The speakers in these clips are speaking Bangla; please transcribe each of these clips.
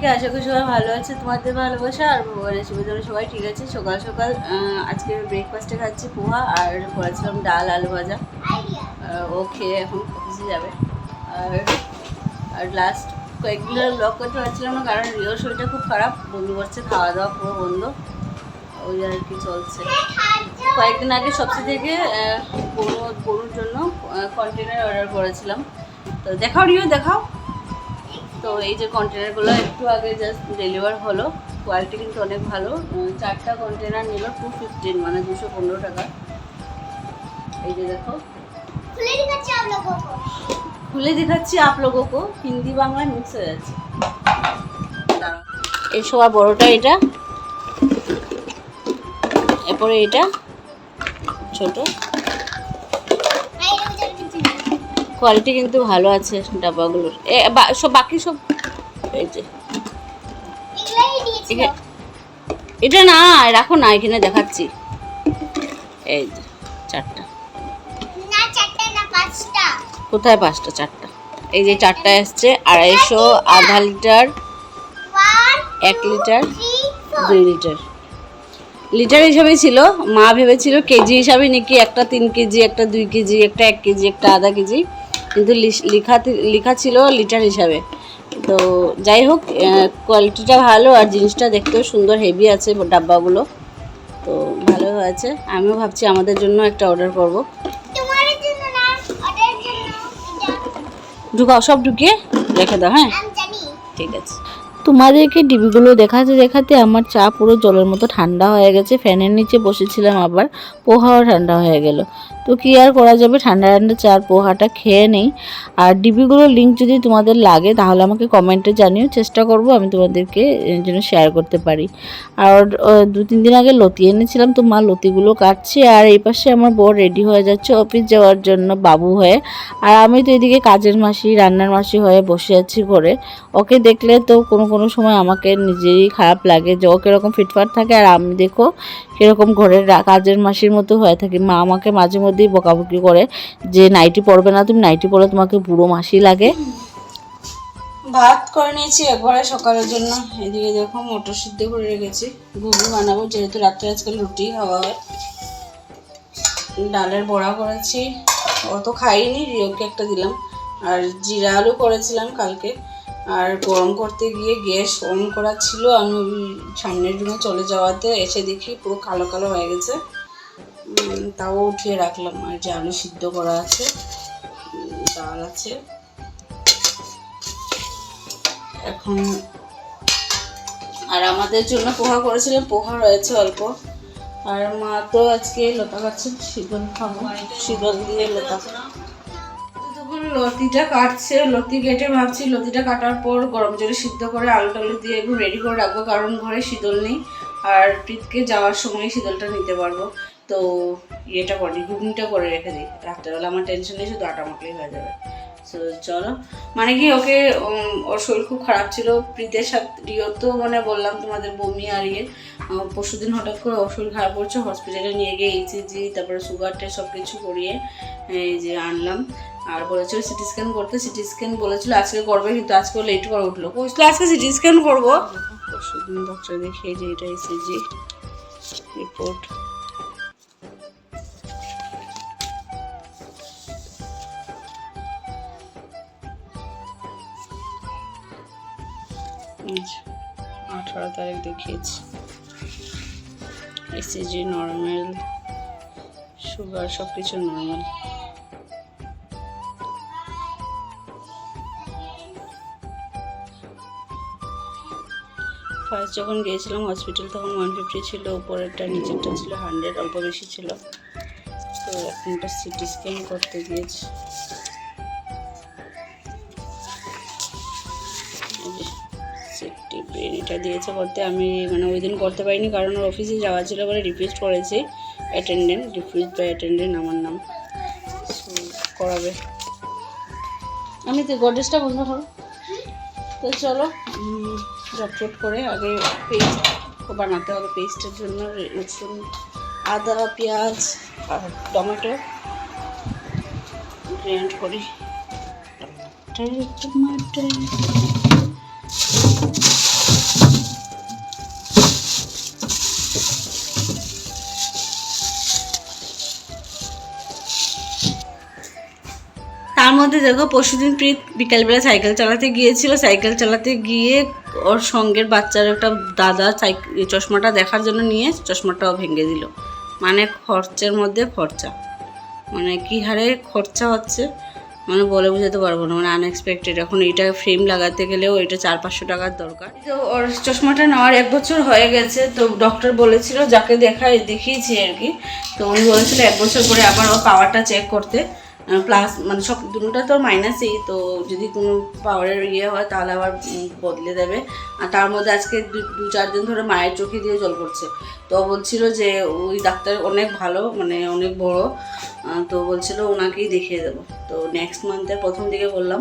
সবাইকে আশা করি সবাই ভালো আছে, তোমাদের ভালোবাসা আর ভগবানের সুবিধা সবাই ঠিক আছে। সকাল সকাল আজকে ব্রেকফাস্টে খাচ্ছি পোহা আর করেছিলাম ডাল আলু ভাজা। ও খেয়ে এখন অফিসে যাবে। আর আর লাস্ট কয়েকদিন ধরে ব্লগ করতে পারছিলাম না কারণ রিওর শরীরটা খুব খারাপ বমি করছে খাওয়া দাওয়া পুরো বন্ধ। ওই আর কি চলছে। কয়েকদিন আগে সবচেয়ে থেকে গরু, গরুর জন্য কন্টেনার অর্ডার করেছিলাম। তো দেখাও রিও, দেখাও। তো এই যে কন্টেনারগুলো একটু আগে জাস্ট ডেলিভার হলো কোয়ালিটি কিন্তু অনেক ভালো। চারটা কন্টেনার নিল টু ফিফটিন মানে দুশো পনেরো টাকা। এই যে দেখো। খুলে দেখাচ্ছি আপলোগো হিন্দি বাংলা মিক্স হয়ে যাচ্ছে। এই সবার বড়টা এটা। এরপরে এটা ছোটো। কোয়ালিটি কিন্তু ভালো আছে ডাব্বাগুলোর এ সব বাকি সব এই যে। এটা না রাখো না এখানে দেখাচ্ছি। এই যে চারটা। চারটে কোথায় পাঁচটা? চারটা। এই যে চারটা এসছে আড়াইশো আধা লিটার এক লিটার দুই লিটার। লিটার হিসাবে ছিল মা ভেবেছিল কেজি হিসাবে নাকি একটা তিন কেজি একটা দুই কেজি একটা এক কেজি একটা আধা কেজি। কিন্তু লিস- লিখা লিখা ছিল লিটার হিসাবে। তো যাই হোক কোয়ালিটিটা ভালো আর জিনিসটা দেখতেও সুন্দর হেভি আছে ডাব্বাগুলো। তো ভালো হয়েছে। আমিও ভাবছি আমাদের জন্য একটা অর্ডার করব। ঢুকাও সব ঢুকিয়ে রেখে দাও হ্যাঁ? ঠিক আছে। তোমাদেরকে ডিবিগুলো দেখাতে দেখাতে আমার চা পুরো জলের মতো ঠান্ডা হয়ে গেছে। ফ্যানের নিচে বসেছিলাম আবার পোহাও ঠান্ডা হয়ে গেল। তো কী আর করা যাবে? ঠান্ডা ঠান্ডা চার পোহাটা খেয়ে নেই। আর ডিবিগুলোর লিঙ্ক যদি তোমাদের লাগে, তাহলে আমাকে কমেন্টে জানিও। চেষ্টা করব আমি তোমাদেরকে জন্য শেয়ার করতে পারি। আর দু, তিন দিন আগে লতি এনেছিলাম, তো মা লতিগুলো কাটছে। আর এই পাশে আমার বর রেডি হয়ে যাচ্ছে অফিস যাওয়ার জন্য, বাবু হয়ে। আর আমি তো এদিকে কাজের মাসি, রান্নার মাসি হয়ে বসে আছি ঘরে। ওকে দেখলে তো কোনো কোনো সময় আমাকে নিজেরই খারাপ লাগে যে ও কীরকম ফিটফাট থাকে। আর আমি দেখো, কীরকম ঘরের কাজের মাসির মতো হয়ে থাকি। মা আমাকে মাঝে মধ্যেই বকাবকি করে যে নাইটি পরবে না, তুমি নাইটি পরে তোমাকে বুড়ো মাসি লাগে। ভাত করে নিয়েছি একবারে সকালের জন্য। এদিকে দেখো মটর সিদ্ধ করে রেখেছি। ঘুগনি বানাবো, যেহেতু রাত্রে আজকাল রুটি খাওয়া হয় ডালের বড়া করেছি। অত খাইনি রিওকে একটা দিলাম। আর জিরা আলু করেছিলাম কালকে। আর গরম করতে গিয়ে গ্যাস অন করা ছিল। আমি সামনের রুমে চলে যাওয়াতে এসে দেখি পুরো কালো কালো হয়ে গেছে। তাও উঠিয়ে রাখলাম। আর যে আলু সিদ্ধ করা আছে ডাল আছে। এখন আর আমাদের জন্য পোহা করেছিলাম, পোহা রয়েছে অল্প। আর মা তো আজকে লতা গাছের শীতল খাব। শীতল দিয়ে লতা। তখন লতিটা কাটছে, লতি কেটে ভাবছি, লতিটা কাটার পর গরম জলে সিদ্ধ করে আলু টালু দিয়ে একটু রেডি করে রাখব, কারণ ঘরে শীতল নেই। আর প্রীতকে যাওয়ার সময় শীতলটা নিতে পারব। তো ইয়েটা করে ঘুগনিটা করে রেখে দিই। রাত্রেবেলা আমার টেনশন নেই শুধু আটা মাখলেই হয়ে যাবে। তো চলো। মানে কি ওকে ওর শরীর খুব খারাপ ছিল। প্রীতের সাথে রিও তো মানে বললাম তোমাদের বমি আর ইয়ে। আহ, পরশুদিন হঠাৎ করে ওর শরীর খারাপ করছে হসপিটালে নিয়ে গিয়ে ইসিজি তারপরে সুগার টেস্ট সব কিছু করিয়ে এই যে আনলাম। আর বলেছিল সিটি স্ক্যান করতে সিটি স্ক্যান বলেছিল আজকে করবে কিন্তু আজকে লেট করে উঠল। বুঝলো আজকে সিটি স্ক্যান করব? পরশুদিন ডক্টর দেখিয়ে যে এটা ইসিজি রিপোর্ট তারিখ দেখিয়েছি। এসিজি নর্মাল সুগার সব কিছু নর্মাল ফার্স্ট যখন গিয়েছিলাম হসপিটাল তখন ওয়ান ফিফটি ছিল, উপরেরটা নিচেরটা ছিল হান্ড্রেড অল্প বেশি ছিল। তো এখনটা সিটি স্ক্যান করতে গিয়েছি। এটা দিয়েছে করতে আমি মানে ওই দিন করতে পারিনি কারণ ওর অফিসে যাওয়া ছিল বলে রিকোয়েস্ট করেছি অ্যাটেন্ডেন্ট রিফিউজ বাই অ্যাটেন্ডেন্ট আমার নাম। করাবে। আমি তো গডেসটা বন্ধ করো। তো চলো চটচট করে আগে পেস্ট বানাতে হবে পেস্টের জন্য। রসুন, আদা, পেঁয়াজ আর টমেটো গ্রেন্ড করি। টমেটো। তার মধ্যে দেখো পরশুদিন প্রীত বিকালবেলা সাইকেল চালাতে গিয়েছিল। সাইকেল চালাতে গিয়ে ওর সঙ্গের বাচ্চার একটা দাদা চশমাটা দেখার জন্য নিয়ে চশমাটাও ভেঙে দিল। মানে খরচের মধ্যে খরচা। মানে কি হারে খরচা হচ্ছে? মানে বলে বোঝাতে পারব না। মানে আনএক্সপেক্টেড এখন এইটা ফ্রেম লাগাতে গেলেও এটা চার পাঁচশো টাকার দরকার। তো ওর চশমাটা নেওয়ার এক বছর হয়ে গেছে। তো ডক্টর বলেছিল, যাকে দেখায় দেখিয়েছি আর কি। তো উনি বলেছিল, এক বছর পরে আবার ওর পাওয়ারটা চেক করতে। প্লাস মানে সব দুটোটা তো মাইনাসই তো যদি কোনো পাওয়ারের ইয়ে হয় তাহলে আবার বদলে দেবে। আর তার মধ্যে আজকে দু চার দিন ধরে মায়ের চোখে দিয়ে জল পড়ছে। তো বলছিল যে, ওই ডাক্তার অনেক ভালো মানে অনেক বড় তো বলছিল ওনাকেই দেখিয়ে দেবো। তো নেক্সট মান্থের প্রথম দিকে বললাম,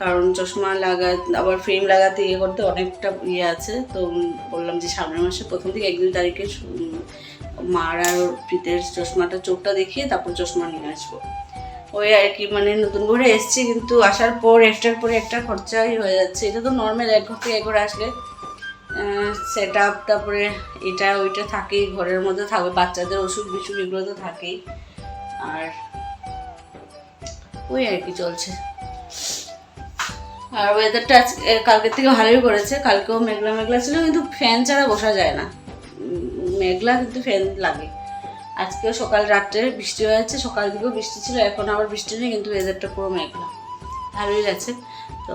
কারণ চশমা লাগা, আবার ফ্রেম লাগাতে ইয়ে করতে অনেকটা ইয়ে আছে। তো বললাম যে সামনের মাসে প্রথম দিকে, এক দুই তারিখে মার আর প্রীতের চশমাটা, চোখটা দেখিয়ে তারপর চশমা নিয়ে আসব। ওই আর কি মানে নতুন করে এসছি, কিন্তু আসার পর, একটার পরে একটা খরচাই হয়ে যাচ্ছে। এটা তো নর্মাল এক ঘর থেকে ঘরে আসলে সেট আপ তারপরে এটা ওইটা থাকেই, ঘরের মধ্যে থাকবে বাচ্চাদের ওষুধ বিষুধ এগুলো তো থাকেই। আর ওই আর কি চলছে। আর ওয়েদারটা আজ কালকের থেকে ভালোই করেছে। কালকেও মেঘলা মেঘলা ছিল, কিন্তু ফ্যান ছাড়া বসা যায় না। মেঘলা, কিন্তু ফ্যান লাগে। আজকেও সকাল রাত্রে বৃষ্টি হয়েছে সকাল দিকেও বৃষ্টি ছিল, এখন আবার বৃষ্টি নেই, কিন্তু ওয়েদারটা পুরো মেঘলা। ভালোই আছে, তো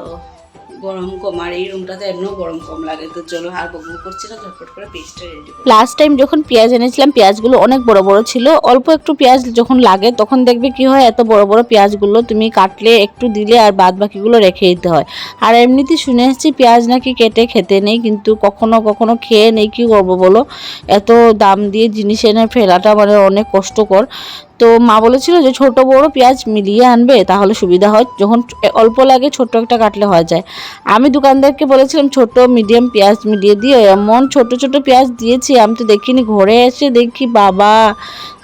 গরম কম, আর এই রুমটাতে এমনিও গরম কম লাগে। তো চলো আর বকবক করছি না, ঝটপট করে পেস্টটা রেডি করি। লাস্ট টাইম যখন পেঁয়াজ এনেছিলাম, পেঁয়াজগুলো অনেক বড় বড় ছিল। অল্প একটু পেঁয়াজ যখন লাগে, তখন দেখবে কি হয়, এত বড় বড় পেঁয়াজগুলো তুমি কাটলে, একটু দিলে আর বাদ বাকিগুলো রেখে দিতে হয়। আর এমনিতে শুনে এসেছি, পেঁয়াজ নাকি কেটে খেতে নেই, কিন্তু কখনো কখনো খেয়ে নেই, কি করব বলো? এত দাম দিয়ে জিনিস এনে ফেলাটা মানে অনেক কষ্টকর। তো মা বলেছিল যে ছোট বড় পেঁয়াজ মিলিয়ে আনবে, তাহলে সুবিধা হয়। যখন অল্প লাগে ছোট একটা কাটলে হয়ে যায়। আমি দোকানদারকে বলেছিলাম, ছোট মিডিয়াম পেঁয়াজ মিলিয়ে দিয়ে এমন ছোট ছোট পেঁয়াজ দিয়েছি, আমি তো দেখিনি। ঘরে এসে দেখি বাবা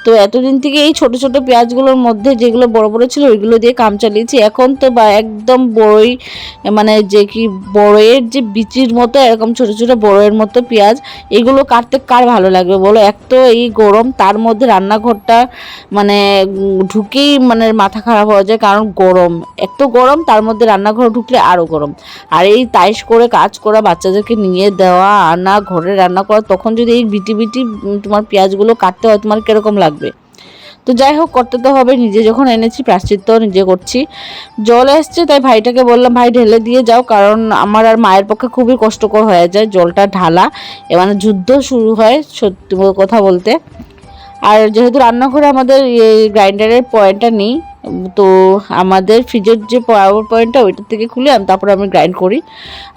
তো এতদিন থেকে এই ছোট ছোট পেঁয়াজগুলোর মধ্যে যেগুলো বড় বড় ছিল, ওইগুলো দিয়ে কাম চালিয়েছি। এখন তো বা একদম বড়ই মানে যে কি বড়ের যে বিচির মতো, এরকম ছোট ছোট বড়ের মতো পেঁয়াজ, এগুলো কাটতে কার ভালো লাগবে বলো? এক তো এই গরম, তার মধ্যে রান্নাঘরটা মানে ঢুকেই মানে মাথা খারাপ হয়ে যায়, কারণ গরম। এক তো গরম, তার মধ্যে রান্নাঘর ঢুকলে আরও গরম। আর এই তাইশ করে কাজ করা, বাচ্চাদেরকে নিয়ে দেওয়া, আনা, ঘরে রান্না করা, তখন যদি এই বিটি বিটি তোমার পেঁয়াজগুলো কাটতে হয়, তোমার কীরকম লাগবে তো যাই হোক, করতে তো হবে। নিজে যখন এনেছি প্রাশ্চিত্য নিজে করছি। জল এসছে, তাই ভাইটাকে বললাম, ভাই, ঢেলে দিয়ে যাও, কারণ আমার আর মায়ের পক্ষে খুবই কষ্টকর হয়ে যায় জলটা ঢালা। মানে যুদ্ধ শুরু হয়, সত্যি কথা বলতে। আর যেহেতু রান্নাঘরে আমাদের এই গ্রাইন্ডারের পয়েন্টটা নেই তো আমাদের ফ্রিজের যে পাওয়ার পয়েন্টটা ওইটার থেকে খুলে আমি তারপরে আমি গ্রাইন্ড করি।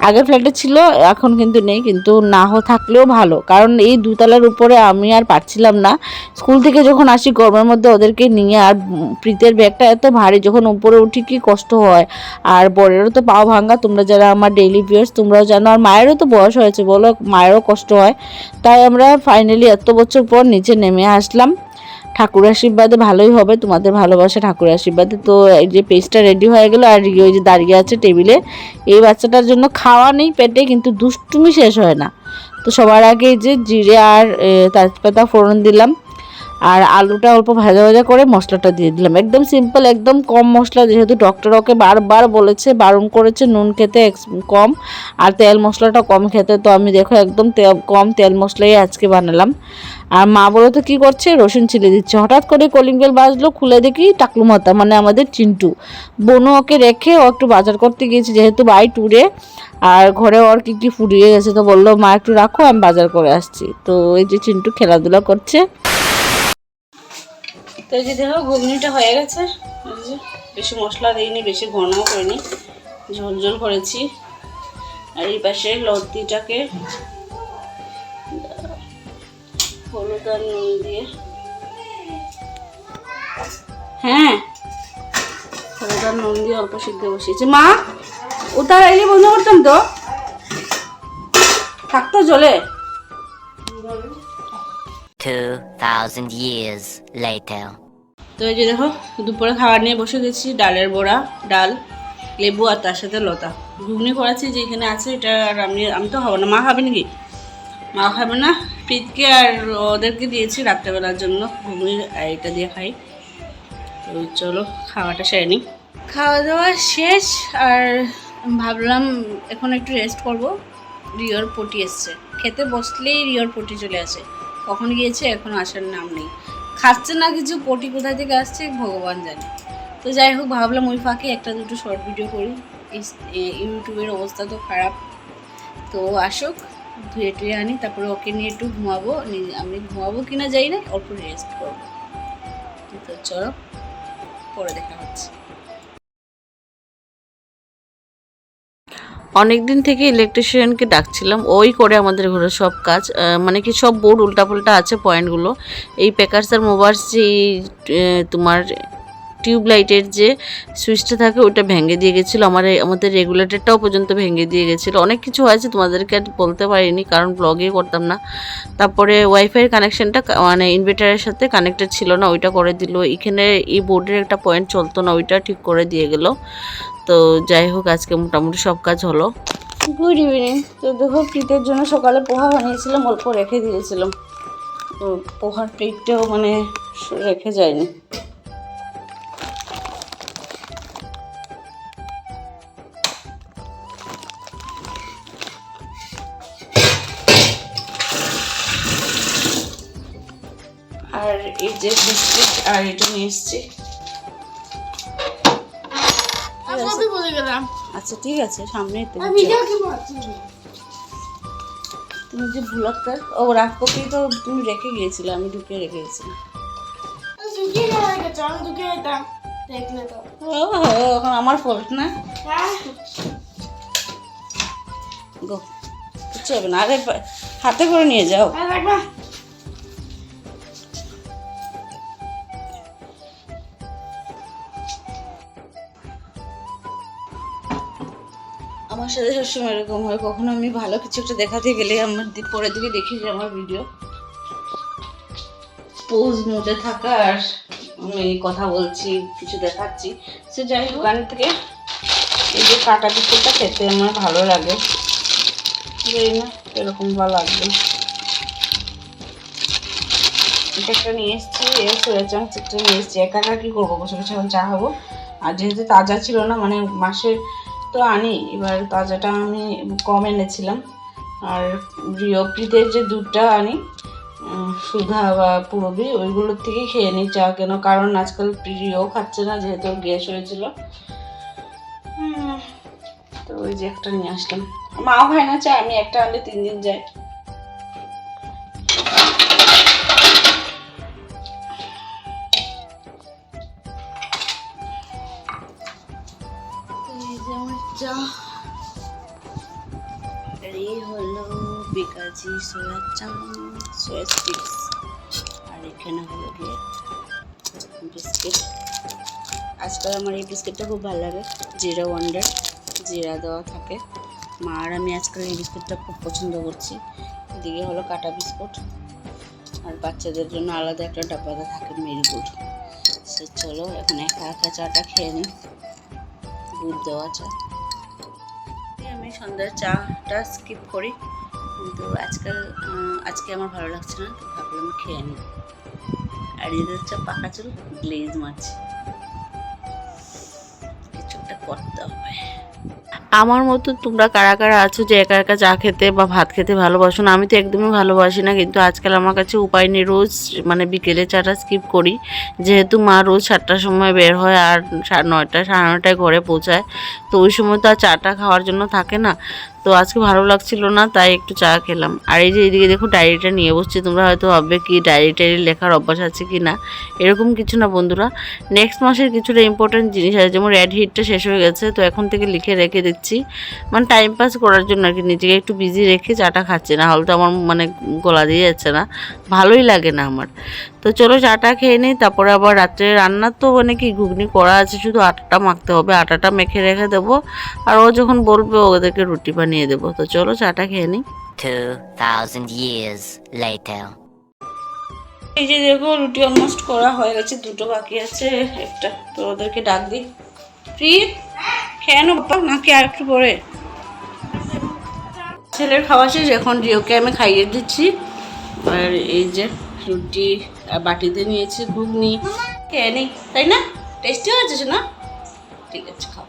আগের ফ্ল্যাটে ছিল, এখন কিন্তু নেই, কিন্তু না থাকলেও ভালো। কারণ এই দুতলার উপরে আমি আর পারছিলাম না। স্কুল থেকে যখন আসি, গরমের মধ্যে ওদেরকে নিয়ে আর প্রীতের ব্যাগটা এত ভারী, যখন উপরে উঠি কি কষ্ট হয়। আর বরেরও তো পাও ভাঙ্গা, তোমরা যারা আমার ডেইলি ভিউয়ার্স তোমরাও জানো, আর মায়েরও তো বয়স হয়েছে, বলো, মায়েরও কষ্ট হয়। তাই আমরা ফাইনালি এত বছর পর নিচে নেমে আসলাম। ঠাকুর আশীর্বাদে ভালোই হবে, তোমাদের ভালোবাসা ঠাকুর আশীর্বাদে। তো এই যে পেস্টটা রেডি হয়ে গেলো, আর ওই যে দাঁড়িয়ে আছে টেবিলে এই বাচ্চাটার জন্য খাওয়া নেই পেটে, কিন্তু দুষ্টুমি শেষ হয় না। তো সবার আগে যে জিরে আর তাজপাতা ফোড়ন দিলাম। আর আলুটা অল্প ভাজা ভাজা করে মশলাটা দিয়ে দিলাম। একদম সিম্পল একদম কম মশলা, যেহেতু ডক্টর ওকে বারবার বলেছে, বারণ করেছে, নুন খেতে কম আর তেল মশলাটা কম খেতে। তো আমি দেখো একদম কম তেল মশলাই আজকে বানালাম। আর মা বলো তো কী করছে? রসুন ছিলে দিচ্ছে। হঠাৎ করে কলিং বেল বাজলো, খুলে দেখি টাকলু মাতা মানে আমাদের চিন্টু। বনু ওকে রেখে ও একটু বাজার করতে গিয়েছে, যেহেতু বাই ট্যুরে আর ঘরে ওর কী কী ফুরিয়ে গেছে তো বলল, মা একটু রাখো, আমি বাজার করে আসছি। তো এই যে চিন্টু খেলাধুলা করছে। তো এই যে দেখো ঘুগনিটা হয়ে গেছে? বেশি মশলা দিইনি, বেশি ঘনও করিনি। ঝোল ঝোল করেছি। আর এই পাশে লতিটাকে হলুদ আর নুন দিয়ে। হ্যাঁ হলুদ আর নুন দিয়ে অল্প সিদ্ধ বসিয়েছি। মা ও তার এলে বন্ধ করতাম তো? থাকতো জলে। 2,000 years later. তো এই যে দেখো দুপুরে খাবার নিয়ে বসে গেছি ডালের বড়া ডাল লেবু আর তার সাথে লতা। ঘুগনি করাচ্ছি যে এখানে আছে এটা আর আমি আমি তো খাব না। মা খাবে নাকি? মা খাবে না। প্রীতকে আর ওদেরকে দিয়েছি রাত্রেবেলার জন্য ঘুগনি এটা দিয়ে খাই। তো চলো খাওয়াটা সেরে নিই। খাওয়া দাওয়া শেষ আর ভাবলাম এখন একটু রেস্ট করব। রিওর পটি এসছে। খেতে বসলেই রিওর পটি চলে আসে। কখন গিয়েছে, এখন আসার নাম নেই। খাচ্ছে না কিছু, পটি কোথায় থেকে আসছে, ভগবান জানে। তো যাই হোক, ভাবলাম ওই ফাঁকে একটা দুটো শর্ট ভিডিও করি। ইউটিউবের অবস্থা তো খারাপ। তো আসুক, ধুয়ে টুয়ে আনি, তারপরে ওকে নিয়ে একটু ঘুমাবো। আমি ঘুমাবো কিনা যাই না, অল্প রেস্ট করব। তো চলো, পরে দেখা হচ্ছে। অনেক দিন থেকে ইলেকট্রিশিয়ানকে ডাকছিলাম, ওই করে আমাদের ঘরে সব কাজ মানে কি সব বোর্ড উল্টাপাল্টা আছে পয়েন্টগুলো এই প্যাকার্স আর মোবার্স যে তোমার টিউব লাইটের যে সুইচটা থাকে ওটা ভেঙে দিয়ে গেছিল। আমার আমাদের রেগুলেটরটাও পর্যন্ত ভেঙে দিয়ে গেছিল। অনেক কিছু হয়েছে, তোমাদেরকে আর বলতে পারিনি, কারণ ব্লগে করতাম না। তারপরে ওয়াইফাইয়ের কানেকশানটা মানে ইনভার্টারের সাথে কানেক্টেড ছিল না, ওইটা করে দিল। এখানে এই বোর্ডের একটা পয়েন্ট চলতো না, ওইটা ঠিক করে দিয়ে গেল। তো যাই হোক, আজকে মোটামুটি সব কাজ হলো। গুড ইভিনিং তো দেখো প্রীতের জন্য সকালে পোহা বানিয়েছিলাম, অল্প রেখে দিয়েছিলাম। পোহার প্লেটটাও মানে রেখে যায়নি। আর এই যে বিস্কিট আর এটা নিয়ে এসছি। আমি গেলাম। আচ্ছা ঠিক আছে সামনে তুমি যে ভুলকটা ও রাগ কপি তো তুমি রেখে গিয়েছিলে আমি ঢুকে রেখে গেছিলাম। হয়ে এখন আমার ফল্ট না? হ্যাঁ? গো কিচ্ছু হবে না আরে হাতে করে নিয়ে যাও। সাথে সবসময় এরকম হয়। কখনো আমি ভালো কিছু একটা দেখাতে গেলে আমার পরের দিকে দেখি যে আমার ভিডিও পোজ মোডে থাকা আর আমি কথা বলছি, কিছু দেখাচ্ছি। সে যাই দোকান থেকে এই যে কাটা পিসটা খেতে আমার ভালো লাগে। জানি না এরকম ভালো লাগবে। এটা একটা নিয়ে এসেছি এ সোয়া চাংস একটা নিয়ে এসেছি। একা একা কী করব? বসে বসে এখন চা হব আর যেহেতু তাজা ছিল না মানে মাসে তো আনি, এবার তাজাটা আমি কম এনেছিলাম। আর রিয়প্রিতের যে দুধটা আনি সুধা বা পুরবি, ওইগুলোর থেকে খেয়ে নিই চা কেন, কারণ আজকাল প্রিয় খাচ্ছে না, যেহেতু গ্যাস হয়েছিল। তো ওই যে একটা নিয়ে আসলাম। মাও খায় না চা আমি একটা আনলে তিন দিন যায়। সোয়া চাং সোয়া স্টিক্স আর এখানে হলো বিস্কিট। আজকাল আমার এই বিস্কিটটা খুব ভালো লাগে। জিরা ওয়ান্ডার জিরা দেওয়া থাকে। মা আর আমি আজকাল এই বিস্কুটটা খুব পছন্দ করছি। এদিকে হলো কাটা বিস্কুট। আর বাচ্চাদের জন্য আলাদা একটা ডাব্বাতে থাকে মেরিগোল্ড সে চলো এখন একা একা চাটা খেয়ে নিই। দুধ দেওয়া চা। আমি সন্ধ্যার চাটা স্কিপ করি। কিন্তু আজকাল আজকে আমার ভালো লাগছে না, তো ভাবলাম খেয়ে নিই। আর এদের চা পাকা চুল গ্লেজ মারছে। কিছু একটা করতে হবে। আমার মতো তোমরা কারা কারা আছো যে একা একা চা খেতে বা ভাত খেতে ভালোবাসো না? আমি তো একদমই ভালোবাসি না, কিন্তু আজকাল আমার কাছে উপায় নেই। রোজ মানে বিকেলে চাটা স্কিপ করি। যেহেতু মা রোজ সাতটার সময় বের হয় আর নয়টা, সাড়ে নয়টায় ঘরে পৌঁছায়, তো ওই সময় তো আর চাটা খাওয়ার জন্য থাকে না। তো আজকে ভালো লাগছিল না, তাই একটু চা খেলাম। আর এই যে এদিকে দেখো ডায়েরিটা নিয়ে বসছি, তোমরা হয়তো ভাববে কি ডায়েরি টায়েরি লেখার অভ্যাস আছে কি না। এরকম কিছু না বন্ধুরা। নেক্সট মাসের কিছুটা ইম্পর্টেন্ট জিনিস আছে, যেমন রেড হিটটা শেষ হয়ে গেছে, তো এখন থেকে লিখে রেখে দিচ্ছি। মানে টাইম পাস করার জন্য আর কি, নিজেকে একটু বিজি রেখে চাটা খাচ্ছি, না হলে তো আমার মানে গলা দিয়ে যাচ্ছে না। ভালোই লাগে না আমার। তো চলো চাটা খেয়ে নিই, তারপরে আবার রাত্রে রান্নার তো মানে কি ঘুগনি করা আছে, শুধু আটাটা মাখতে হবে, আটাটা মেখে রেখে দেবো। আর ও যখন বলবে ওদেরকে রুটি বানিয়ে দেবো। তো চলো চাটা খেয়ে নিই। 2,000 years later. এই যে দেখো রুটি অলমোস্ট করা হয়ে গেছে দুটো বাকি আছে। একটা তো ওদেরকে ডাক দিই। প্রীত খেয়ে নো বাবা নাকি আর একটু পরে? ছেলের খাওয়া শেষ এখন রিওকে আমি খাইয়ে দিচ্ছি। আর এই যে রুটি আর বাটিতে নিয়েছি ঘুগনি। খেয়ে নিই তাই না? টেস্টি হয়েছে না ঠিক আছে খাও।